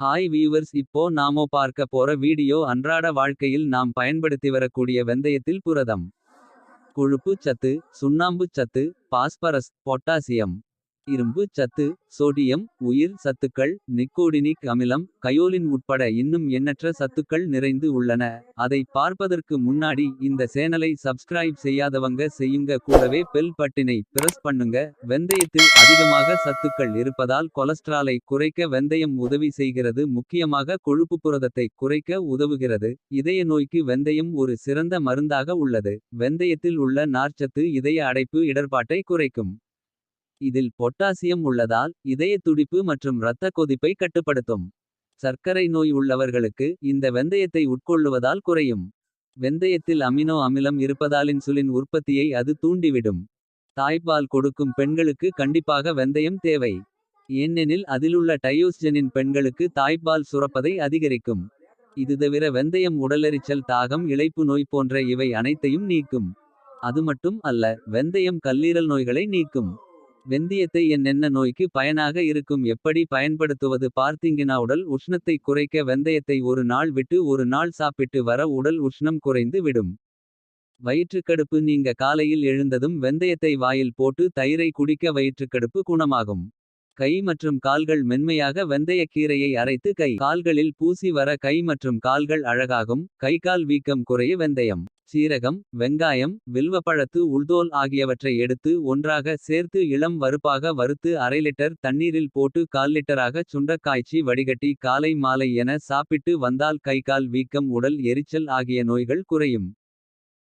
Hi viewers இப்போ நாமோ பார்க்க போற வீடியோ அன்றாட வாழ்க்கையில் நாம் பயன்படுத்தி வரக்கூடிய வெந்தயத்தில் புரதம். கொழுப்பு சத்து சுண்ணாம்பு சத்து பாஸ்பரஸ் பொட்டாசியம். இரும்பு சத்து சோடியம் உயிர் சத்துக்கள் நிக்கோடினிக் அமிலம். கயோலின் உட்பட இன்னும் எண்ணற்ற சத்துக்கள் நிறைந்து உள்ளன. அதை பார்ப்பதற்கு முன்னாடி இந்த சேனலை சப்ஸ்கிரைப் செய்யாதவங்க செய்யுங்க. கூடவே பெல் பட்டினை பிரஸ் பண்ணுங்க. வெந்தயத்தில் அதிகமாக சத்துக்கள் இருப்பதால் கொலஸ்ட்ராலை குறைக்க வெந்தயம் உதவி செய்கிறது. முக்கியமாக கொழுப்பு புரதத்தை குறைக்க உதவுகிறது. இதய நோய்க்கு வெந்தயம் ஒரு சிறந்த மருந்தாக உள்ளது. வெந்தயத்தில் உள்ள நார்ச்சத்து இதய அடைப்பு இடர்பாட்டை குறைக்கும். இதில் பொட்டாசியம் உள்ளதால் இதய துடிப்பு மற்றும் இரத்த கொதிப்பை கட்டுப்படுத்தும். சர்க்கரை நோய் உள்ளவர்களுக்கு இந்த வெந்தயத்தை உட்கொள்ளுவதால் குறையும். வெந்தயத்தில் அமினோ அமிலம் இருப்பதால் இன்சுலின் உற்பத்தியை அது தூண்டிவிடும். தாய்ப்பால் கொடுக்கும் பெண்களுக்கு கண்டிப்பாக வெந்தயம் தேவை. ஏனெனில் அதிலுள்ள டயோஸ்ஜனின் பெண்களுக்கு தாய்ப்பால் சுரப்பதை அதிகரிக்கும். இதுதவிர வெந்தயம் உடலெரிச்சல் தாகம் இழைப்பு நோய் போன்ற இவை அனைத்தையும் நீக்கும். அதுமட்டும் அல்ல வெந்தயம் கல்லீரல் நோய்களை நீக்கும். வெந்தயத்தை என்னென்ன நோய்க்கு பயனாக இருக்கும் எப்படி பயன்படுத்துவது பார்த்தீங்கன்னா உடல் உஷ்ணத்தை குறைக்க வெந்தயத்தை ஒரு நாள் விட்டு ஒரு நாள் சாப்பிட்டு வர உடல் உஷ்ணம் குறைந்து விடும். வயிற்றுக்கடுப்பு நீங்க காலையில் எழுந்ததும் வெந்தயத்தை வாயில் போட்டு தயிரை குடிக்க வயிற்றுக்கடுப்பு குணமாகும். கை மற்றும் கால்கள் மென்மையாக வெந்தயக் கீரையை அரைத்து கை கால்களில் பூசி வர கை மற்றும் கால்கள் அழகாகும் கை கால் வீக்கம் குறைய வெந்தயம். சீரகம் வெங்காயம் வில்வப்பழத்து உள்தோல் ஆகியவற்றை எடுத்து ஒன்றாக சேர்த்து இளம் வறுப்பாக வறுத்து அரை லிட்டர் தண்ணீரில் போட்டு கால் லிட்டராக சுண்டக் காய்ச்சி வடிகட்டி காலை மாலை என சாப்பிட்டு வந்தால் கைகால் வீக்கம் உடல் எரிச்சல் ஆகிய நோய்கள் குறையும்.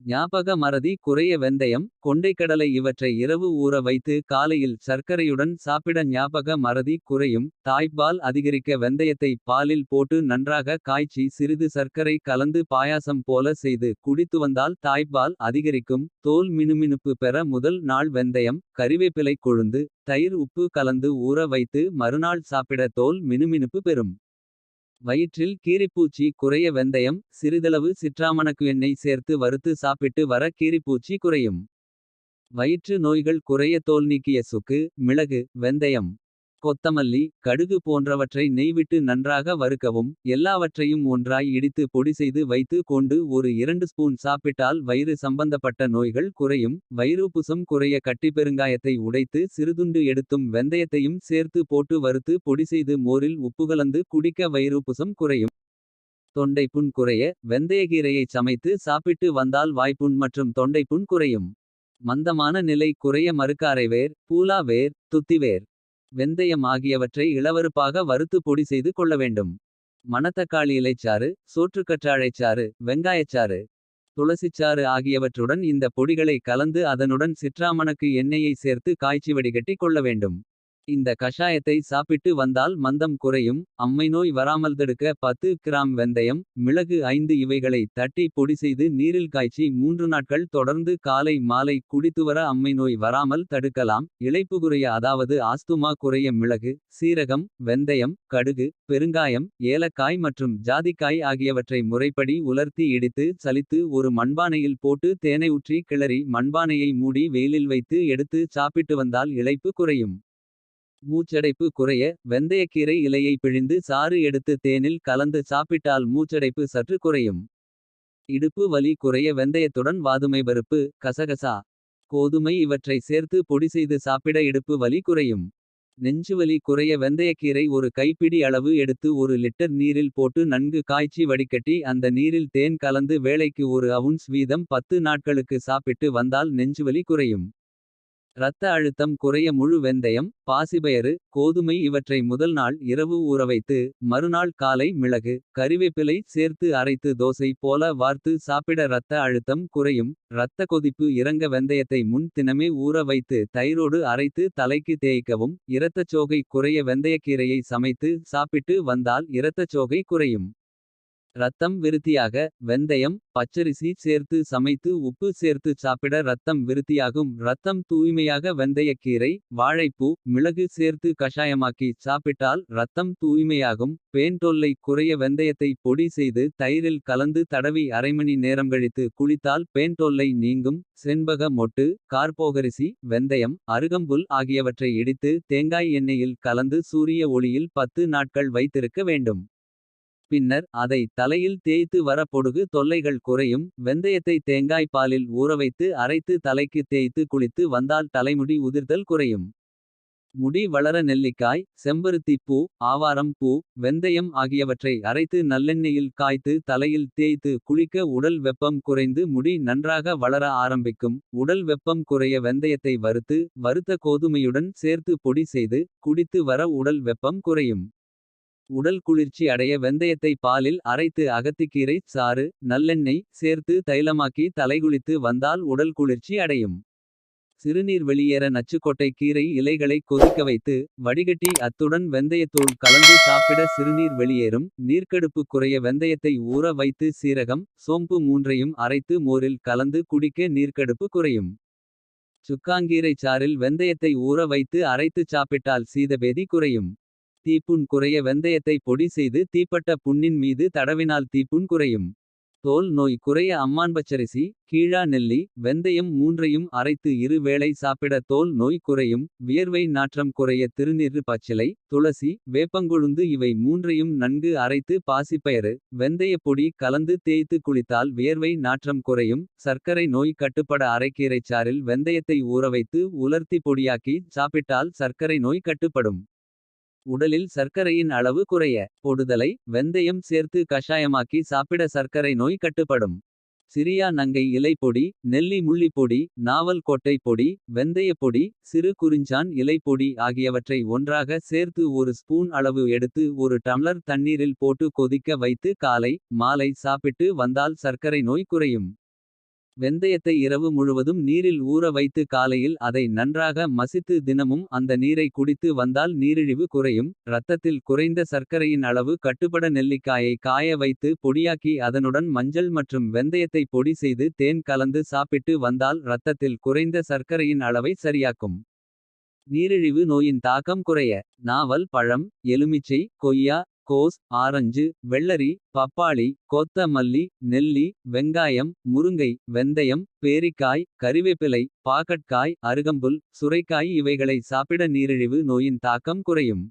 ஞாபக மறதி குறைய வெந்தயம் கொண்டைக்கடலை இவற்றை இரவு ஊற வைத்து காலையில் சர்க்கரையுடன் சாப்பிட ஞாபக மறதி குறையும். தாய்ப்பால் அதிகரிக்க வெந்தயத்தை பாலில் போட்டு நன்றாக காய்ச்சி சிறிது சர்க்கரை கலந்து பாயாசம் போல செய்து குடித்து வந்தால் தாய்ப்பால் அதிகரிக்கும். தோல் மினுமினுப்பு பெற முதல் நாள் வெந்தயம் கறிவேப்பிலை கொழுந்து. தயிர் உப்பு கலந்து ஊற வைத்து மறுநாள் சாப்பிட தோல் மினுமினுப்பு பெறும். வயிற்றில் கீரிப்பூச்சி குறைய வெந்தயம் சிறிதளவு சிற்றாமணக்கு எண்ணெய் சேர்த்து வறுத்து சாப்பிட்டு வர கீரிப்பூச்சி குறையும். வயிற்று நோய்கள் குறைய தோல் நீக்கிய சுக்கு மிளகு வெந்தயம். கொத்தமல்லி கடுகு போன்றவற்றை நெய்விட்டு நன்றாக வறுக்கவும். எல்லாவற்றையும் ஒன்றாய் இடித்து பொடி செய்து வைத்து கொண்டு ஒரு இரண்டு ஸ்பூன் சாப்பிட்டால் வயிறு சம்பந்தப்பட்ட நோய்கள் குறையும். வயிறுப்புசம் குறைய கட்டிப்பெருங்காயத்தை உடைத்து சிறுதுண்டு எடுத்தும் வெந்தயத்தையும் சேர்த்து போட்டு வறுத்து பொடி செய்து மோரில் உப்புகலந்து குடிக்க வயிறுப்புசம் குறையும். தொண்டைப்புண் குறைய வெந்தயக்கீரையை சமைத்து சாப்பிட்டு வந்தால் வாய்ப்புண் மற்றும் தொண்டைப்புண் குறையும். மந்தமான நிலை குறைய மருக்காரைவேர் பூலா வேர் துத்திவேர். வெந்தயம் ஆகியவற்றை இளவருப்பாக வறுத்து பொடி செய்து கொள்ள வேண்டும். மணத்தக்காளி இலைச்சாறு சோற்றுக்கற்றாழைச்சாறு வெங்காயச்சாறு. துளசிச்சாறு ஆகியவற்றுடன் இந்த பொடிகளை கலந்து அதனுடன் சிற்றாமணக்கு எண்ணெயை சேர்த்து காய்ச்சி வடிகட்டி கொள்ள வேண்டும். இந்த கஷாயத்தை சாப்பிட்டு வந்தால் மந்தம் குறையும். அம்மை நோய் வராமல் தடுக்க பத்து கிராம் வெந்தயம். மிளகு ஐந்து இவைகளை தட்டி பொடி செய்து நீரில் காய்ச்சி மூன்று நாட்கள் தொடர்ந்து காலை மாலை குடித்துவர அம்மை நோய் வராமல் தடுக்கலாம். இழைப்பு குறைய அதாவது ஆஸ்துமா குறைய மிளகு சீரகம் வெந்தயம் கடுகு பெருங்காயம் ஏலக்காய் மற்றும் ஜாதிக்காய் ஆகியவற்றை முறைப்படி உலர்த்தி இடித்து சலித்து ஒரு மண்பானையில் போட்டு தேனை ஊற்றி கிளறி மண்பானையை மூடி வெயிலில் வைத்து எடுத்து சாப்பிட்டு வந்தால் இழைப்பு குறையும். மூச்சடைப்பு குறைய வெந்தயக்கீரை இலையை பிழிந்து சாறு எடுத்து தேனில் கலந்து சாப்பிட்டால் மூச்சடைப்பு சற்று குறையும். இடுப்பு வலி குறைய வெந்தயத்துடன் வாதுமை பருப்பு கசகசா. கோதுமை இவற்றை சேர்த்து பொடி செய்து சாப்பிட இடுப்பு வலி குறையும். நெஞ்சுவலி குறைய வெந்தயக்கீரை ஒரு கைப்பிடி அளவு எடுத்து ஒரு லிட்டர் நீரில் போட்டு நன்கு காய்ச்சி வடிகட்டி அந்த நீரில் தேன் கலந்து வேளைக்கு ஒரு அவுன்ஸ் வீதம் பத்து நாட்களுக்கு சாப்பிட்டு வந்தால் நெஞ்சுவலி குறையும். இரத்த அழுத்தம் குறைய முழு வெந்தயம் பாசிபயறு கோதுமை இவற்றை முதல் நாள் இரவு ஊறவைத்து. மறுநாள் காலை மிளகு கறிவேப்பிலை சேர்த்து அரைத்து தோசை போல வார்த்து சாப்பிட இரத்த அழுத்தம் குறையும். இரத்த கொதிப்பு இறங்க வெந்தயத்தை முன் தினமே ஊற வைத்து தயிரோடு அரைத்து தலைக்கு தேய்க்கவும். இரத்தச்சோகை குறைய வெந்தயக்கீரையை சமைத்து சாப்பிட்டு வந்தால் இரத்தச்சோகை குறையும். ரத்தம் விருத்தியாக வெந்தயம் பச்சரிசி சேர்த்து சமைத்து உப்பு சேர்த்து சாப்பிட ரத்தம் விருத்தியாகும். ரத்தம் தூய்மையாக வெந்தயக்கீரை வாழைப்பூ மிளகு சேர்த்து கஷாயமாக்கி சாப்பிட்டால் ரத்தம் தூய்மையாகும். பேன் தொல்லை குறைய வெந்தயத்தை பொடி செய்து தயிரில் கலந்து தடவி அரைமணி நேரம் கழித்து குளித்தால் பேன் தொல்லை நீங்கும். செண்பக மொட்டு கார்போகரிசி வெந்தயம் அருகம்புல் ஆகியவற்றை இடித்து தேங்காய் எண்ணெயில் கலந்து சூரிய ஒளியில் பத்து நாட்கள் வைத்திருக்க வேண்டும். பின்னர் அதை தலையில் தேய்த்து வர பொடுகு தொல்லைகள் குறையும். வெந்தயத்தை தேங்காய் பாலில் ஊறவைத்து அரைத்து தலைக்கு தேய்த்து குளித்து வந்தால் தலைமுடி உதிர்தல் குறையும். முடி வளர நெல்லிக்காய் செம்பருத்திப் பூ ஆவாரம் பூ வெந்தயம் ஆகியவற்றை அரைத்து நல்லெண்ணெயில் காய்த்து தலையில் தேய்த்து குளிக்க உடல் வெப்பம் குறைந்து முடி நன்றாக வளர ஆரம்பிக்கும். உடல் வெப்பம் குறைய வெந்தயத்தை வறுத்து வறுத்த கோதுமையுடன் சேர்த்து பொடி செய்து குடித்து வர உடல் வெப்பம் குறையும். உடல் குளிர்ச்சி அடைய வெந்தயத்தை பாலில் அரைத்து அகத்திக்கீரை சாறு நல்லெண்ணெய் சேர்த்து தைலமாக்கி தலைகுளித்து வந்தால் உடல் குளிர்ச்சி அடையும். சிறுநீர் வெளியேற நச்சுக்கொட்டை கீரை இலைகளை கொதிக்க வைத்து வடிகட்டி அத்துடன் வெந்தயத்தூள் கலந்து சாப்பிட சிறுநீர் வெளியேறும். நீர்க்கடுப்பு குறைய வெந்தயத்தை ஊற வைத்து சீரகம் சோம்பு மூன்றையும் அரைத்து மோரில் கலந்து குடிக்க நீர்க்கடுப்பு குறையும். சுக்காங்கீரை சாறில் வெந்தயத்தை ஊற வைத்து அரைத்து சாப்பிட்டால் சீதபேதி குறையும். தீப்புண் குறைய வெந்தயத்தை பொடி செய்து தீப்பட்ட புண்ணின் மீது தடவினால் தீப்புண் குறையும். தோல் நோய் குறைய அம்மான்பச்சரிசி கீழா நெல்லி வெந்தயம் மூன்றையும் அரைத்து இரு வேளை சாப்பிட தோல் நோய் குறையும். வியர்வை நாற்றம் குறைய திருநீறு பச்சிலை துளசி வேப்பங்கொழுந்து இவை மூன்றையும் நன்கு அரைத்து பாசிப்பயறு. வெந்தயப்பொடி கலந்து தேய்த்து குளித்தால் வியர்வை நாற்றம் குறையும். சர்க்கரை நோய் கட்டுப்பட அரைக்கீரைச் சாறில் வெந்தயத்தை ஊறவைத்து உலர்த்தி பொடியாக்கி சாப்பிட்டால் சர்க்கரை நோய் கட்டுப்படும். உடலில் சர்க்கரையின் அளவு குறைய பொடுதலை வெந்தயம் சேர்த்து கஷாயமாக்கி சாப்பிட சர்க்கரை நோய் கட்டுப்படும். சிரியா நங்கை இலை பொடி நெல்லி முள்ளி பொடி நாவல் கொட்டை பொடி வெந்தய பொடி சிறு குறிஞ்சான் இலை பொடி ஆகியவற்றை ஒன்றாக சேர்த்து ஒரு ஸ்பூன் அளவு எடுத்து ஒரு டம்ளர் தண்ணீரில் போட்டு கொதிக்க வைத்து காலை மாலை சாப்பிட்டு வந்தால் சர்க்கரை நோய் குறையும். வெந்தயத்தை இரவு முழுவதும் நீரில் ஊற வைத்து காலையில் அதை நன்றாக மசித்து தினமும் அந்த நீரை குடித்து வந்தால் நீரிழிவு குறையும். இரத்தத்தில் குறைந்த சர்க்கரையின் அளவு கட்டுப்பட நெல்லிக்காயை காய வைத்து பொடியாக்கி அதனுடன் மஞ்சள் மற்றும் வெந்தயத்தை பொடி செய்து தேன் கலந்து சாப்பிட்டு வந்தால் இரத்தத்தில் குறைந்த சர்க்கரையின் அளவை சரியாக்கும். நீரிழிவு நோயின் தாக்கம் குறைய. நாவல் பழம் எலுமிச்சை கொய்யா கோஸ் ஆரஞ்சு வெள்ளரி பப்பாளி கொத்தமல்லி நெல்லி வெங்காயம் முருங்கை வெந்தயம் பேரிக்காய் கறிவேப்பிலை பாகற்காய் அருகம்புல் சுரைக்காய் இவைகளை சாப்பிட நீரிழிவு நோயின் தாக்கம் குறையும்.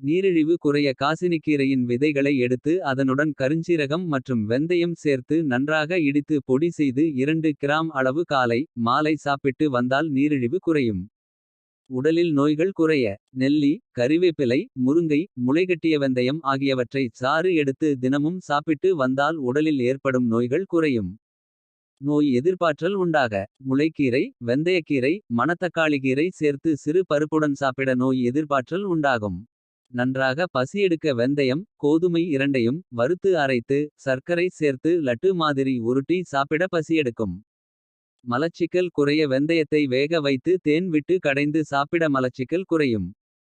நீரிழிவு குறைய காசினிக்கீரையின் விதைகளை எடுத்து அதனுடன் கருஞ்சீரகம் மற்றும் வெந்தயம் சேர்த்து நன்றாக இடித்து பொடி செய்து இரண்டு கிராம் அளவு காலை மாலை சாப்பிட்டு வந்தால் நீரிழிவு குறையும். உடலில் நோய்கள் குறைய நெல்லி கறிவேப்பிலை முருங்கை முளைகட்டிய வெந்தயம் ஆகியவற்றை சாறு எடுத்து தினமும் சாப்பிட்டு வந்தால் உடலில் ஏற்படும் நோய்கள் குறையும். நோய் எதிர்ப்பாற்றல் உண்டாக முளைக்கீரை வெந்தயக்கீரை மணத்தக்காளிக்கீரை சேர்த்து சிறு பருப்புடன் சாப்பிட நோய் எதிர்ப்பாற்றல் உண்டாகும். நன்றாக பசியெடுக்க வெந்தயம் கோதுமை இரண்டையும் வறுத்து அரைத்து சர்க்கரை சேர்த்து லட்டு மாதிரி உருட்டி சாப்பிட பசியெடுக்கும் மலச்சிக்கல் குறைய வெந்தயத்தை வேக வைத்து தேன் விட்டு கடைந்து சாப்பிட மலச்சிக்கல் குறையும்.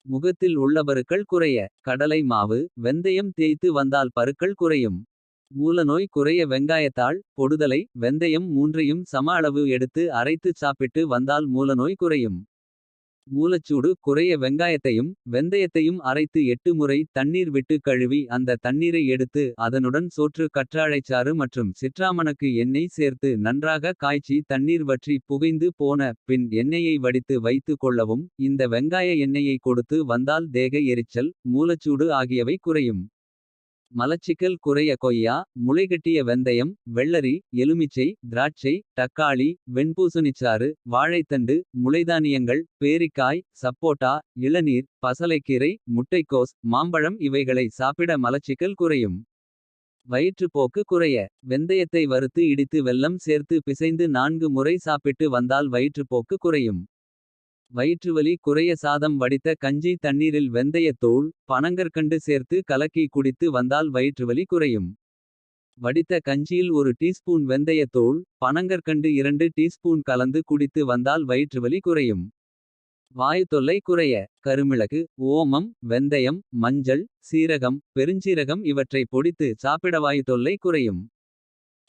முகத்தில் உள்ள பருக்கள் குறைய. கடலை மாவு வெந்தயம் தேய்த்து வந்தால் பருக்கள் குறையும். மூலநோய் குறைய வெங்காயத்தாள் பொடுதலை வெந்தயம் மூன்றையும் சம அளவு எடுத்து அரைத்துச் சாப்பிட்டு வந்தால் மூலநோய் குறையும். மூலச்சூடு குறைய வெங்காயத்தையும் வெந்தயத்தையும் அரைத்து எட்டு முறை தண்ணீர் விட்டு கழுவி அந்த தண்ணீரை எடுத்து அதனுடன் சோற்று கற்றாழைச்சாறு மற்றும் சிற்றாமணக்கு எண்ணெய் சேர்த்து நன்றாக காய்ச்சி தண்ணீர் வற்றி புகைந்து போன பின் எண்ணெயை வடித்து வைத்து கொள்ளவும் இந்த வெங்காய எண்ணெயை கொடுத்து வந்தால் தேக எரிச்சல் மூலச்சூடு ஆகியவை குறையும். மலச்சிக்கல் குறைய கொய்யா முளைகட்டிய வெந்தயம் வெள்ளரி எலுமிச்சை திராட்சை தக்காளி வெண்பூசணிச்சாறு வாழைத்தண்டு முளைதானியங்கள் பேரிக்காய் சப்போட்டா இளநீர் பசலைக்கீரை முட்டைக்கோஸ் மாம்பழம் இவைகளை சாப்பிட மலச்சிக்கல் குறையும். வயிற்றுப்போக்கு குறைய. வெந்தயத்தை வறுத்து இடித்து வெல்லம் சேர்த்து பிசைந்து நான்கு முறை சாப்பிட்டு வந்தால் வயிற்றுப்போக்கு குறையும். வயிற்றுவலி குறைய சாதம் வடித்த கஞ்சி தண்ணீரில் வெந்தயத்தூள் பனங்கற்கண்டு சேர்த்து கலக்கி குடித்து வந்தால் வயிற்றுவலி குறையும் வடித்த கஞ்சியில் ஒரு டீஸ்பூன் வெந்தயத்தூள் பனங்கற்கண்டு இரண்டு டீஸ்பூன் கலந்து குடித்து வந்தால் வயிற்றுவலி குறையும் வாயு தொல்லை குறைய கருமிளகு ஓமம் வெந்தயம் மஞ்சள் சீரகம் பெருஞ்சீரகம் இவற்றை பொடித்து சாப்பிட வாயு தொல்லை குறையும்.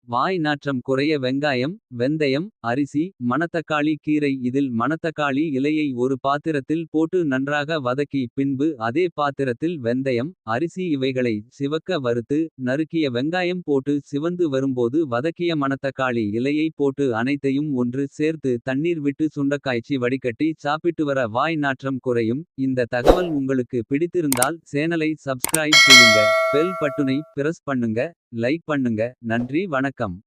வாய் நாற்றம் குறைய வெங்காயம் வெந்தயம் அரிசி மணத்தக்காளி கீரை இதில் மணத்தக்காளி இலையை ஒரு பாத்திரத்தில் போட்டு நன்றாக வதக்கி பின்பு அதே பாத்திரத்தில் வெந்தயம் அரிசி இவைகளை சிவக்க வறுத்து நறுக்கிய வெங்காயம் போட்டு சிவந்து வரும்போது வதக்கிய மணத்தக்காளி இலையை போட்டு அனைத்தையும் ஒன்று சேர்த்து தண்ணீர் விட்டு சுண்டக்காய்ச்சி வடிகட்டி சாப்பிட்டு வர வாய் நாற்றம் குறையும். இந்த தகவல் உங்களுக்கு பிடித்திருந்தால் சேனலை சப்ஸ்கிரைப் செய்யுங்க பெல் பட்டுனை பிரஸ் பண்ணுங்க. லைக் பண்ணுங்க. நன்றி வணக்கம்.